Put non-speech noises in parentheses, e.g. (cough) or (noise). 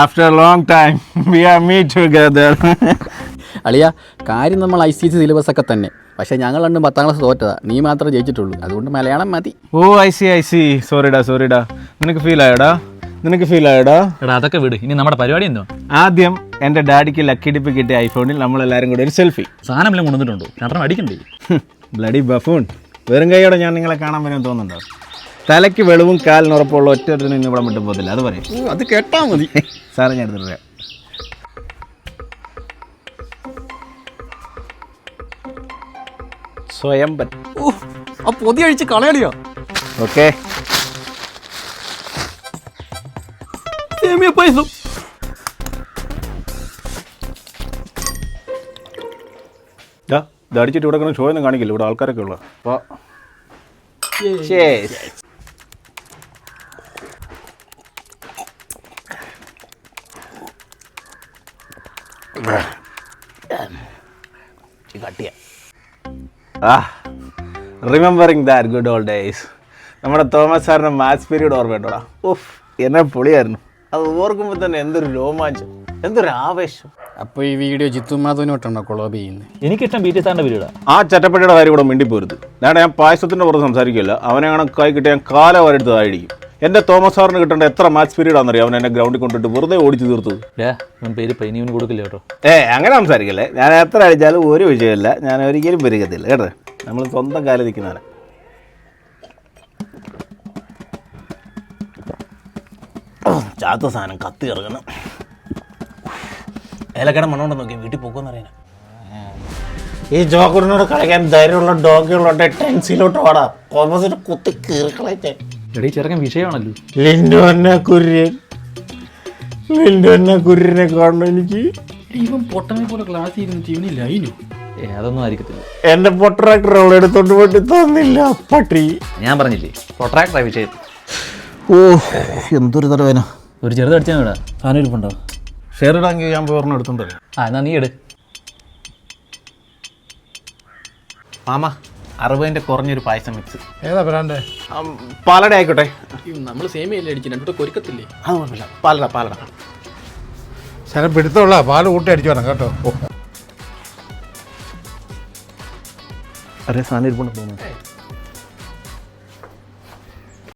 After long time we are meet together അളിയ കാര്യം നമ്മൾ ഐ സി സി സിലബസ് ഒക്കെ തന്നെ. പക്ഷേ ഞങ്ങൾ രണ്ടും പത്താം ക്ലാസ് തോറ്റതാ. നീ മാത്രമേ ജയിച്ചിട്ടുള്ളൂ. അതുകൊണ്ട് മലയാളം മതി. Oh I see I see സോറിടാ സോറിടാ നിനക്ക് ഫീൽ ആയോടാ? നിനക്ക് ഫീൽ ആയോടാ? എടാ അതൊക്കെ വിട്. ഇനി നമ്മുടെ പരിപാടി എന്തോ? ആദ്യം എന്റെ ഡാഡിക്ക് ലക്കി ഡിപ്പ് കിട്ടിയ ഐഫോണിൽ നമ്മളെല്ലാവരും കൂടെ ഒരു സെൽഫി സാധനം എല്ലാം കൊണ്ടുവന്നിട്ടുണ്ടോ? രണ്ടെണ്ണം അടിക്കണ്ടേ? ബ്ലഡി ബഫൂൺ വെറും കൈയോടെ ഞാൻ നിങ്ങളെ കാണാൻ വരാൻ തോന്നുന്നുണ്ടോ? തലയ്ക്ക് വെളിവും കാലിന് ഉറപ്പുള്ള ഒറ്റ ഇന്ന് ഇവിടെ വിട്ടു പോകത്തില്ല. അത് പറയും. അത് കേട്ടാ മതി. (laughs) സാറേ ഞാൻ എടുത്തിട്ട് സ്വയം സ്വയംബൻ ആ പൊതി അഴിച്ച് കളയടിയോ? ഓക്കെ. സേമിയ പായസം. ഇത് അടിച്ചിട്ട് ഇവിടെ കിടന്ന് ഷോ ഒന്നും കാണിക്കില്ല. ഇവിടെ ആൾക്കാരൊക്കെ ഉള്ള അപ്പോൾ കട്ടിയ. ആ remembering that good old days നമ്മുടെ തോമസ് സാറിന്റെ മാത്സ് പീരീഡ് ഓർമ്മയുണ്ടോടാ? ഉഫ് എന്നെ പൊളിയായിരുന്നു. അത് ഓർക്കുമ്പോൾ തന്നെ എന്തൊരു രോമാഞ്ചം എന്തൊരു ആവേശം. അപ്പോൾ ഈ വീഡിയോ ജിത്തു മാധവനോട്ടാണോ കൊളോബ് ചെയ്യുന്നത് എനിക്കിഷ്ടം ബി ടി സാറിന്റെ പരിപാടാ ആ. ചട്ടപ്പടിയുടെ കാര്യം കൂടെ മിണ്ടിപ്പോരുത്. ഞാൻ ഞാൻ പായസത്തിന്റെ പുറത്ത് സംസാരിക്കില്ല അവനെ കാണാൻ കൈ കിട്ടിയ ഞാൻ കാലം വരെടുത്തതായിരിക്കും എന്റെ തോമസ് സാറിന് കിട്ടേണ്ട എത്ര മാച്ച് പീരീഡ് ആണെന്നറിയാം? അവൻ എന്നെ ഗ്രൗണ്ടിൽ കൊണ്ടിട്ട് വെറുതെ ഓടിച്ചു തീർത്തത് ഞാൻ പേര് പൈനിവന് കൊടുക്കില്ല കേട്ടോ. ഏ അങ്ങനെ സംസാരിക്കല്ലേ? ഞാൻ എത്ര അടിച്ചാലും ഒരു വിഷയമില്ല ഞാൻ ഒരിക്കലും പെരുകത്തില്ല കേട്ടോ? നമ്മൾ സ്വന്തം കാലം നിൽക്കുന്നതാണ് ചാത്ത സാധനം കത്തി ഇറങ്ങണം ഏലക്കട മണ്ണോണ്ട് നോക്കി വീട്ടിൽ പോകുമെന്നറിയാൻ ഈ ജോക്കറിനോട് കളിക്കാൻ ധൈര്യമുള്ള ഡോഗികളുണ്ട് ടെൻസിലോട്ട് വാടാ. കോമസിന് കുത്തി കീറിക്കളയച്ചേ എടീ ചെറുക്കൻ വിഷയമാണല്ലോ. ലിൻഡോന്ന കുര്യൻ. ലിൻഡോന്ന കുര്യനെ കാണണം എനിക്ക്. ഇവൻ പൊട്ടനെ പോലെ ക്ലാസ് ഇരുന്നിട്ട് ഇവനില്ല അതിനു ഏ അതൊന്നും ആയിരിക്കത്തില്ല. എന്റെ പൊട്രാക്ടർ അവളെ എടുത്തോണ്ട് പോയിട്ട് തന്നില്ല പട്ടി. ഞാൻ പറഞ്ഞില്ലേ പ്രൊട്രാക്ടറാ വിഷയം. ഓ എന്തൊരു തലവേന ഒരു ചെറുത് അടിച്ചാൽ വിടാ സാധനം ഇരിപ്പുണ്ടോ? ഷെയർ ഇടാമെങ്കിൽ ഞാൻ പോർന്ന് എടുത്തോണ്ട് വരാം. ആ എന്നാ നീ എടു മാമ അറുപതിന്റെ കുറഞ്ഞൊരു പായസം മിക്സ് ഏതാ ബ്രാൻഡ് പാലട ആയിക്കോട്ടെ. നമ്മൾ സേമിയല്ലേ അടിച്ചു രണ്ടു കൊരുക്കത്തില്ലേ അത് കുഴപ്പമില്ല. പാലട പാലട. ശരം പിടുത്തമുള്ള പാൽ കൂട്ടി അടിച്ചു വേണം കേട്ടോ. അരേ സാധനം ഇരിപ്പുണ്ട് തോന്നുന്നു.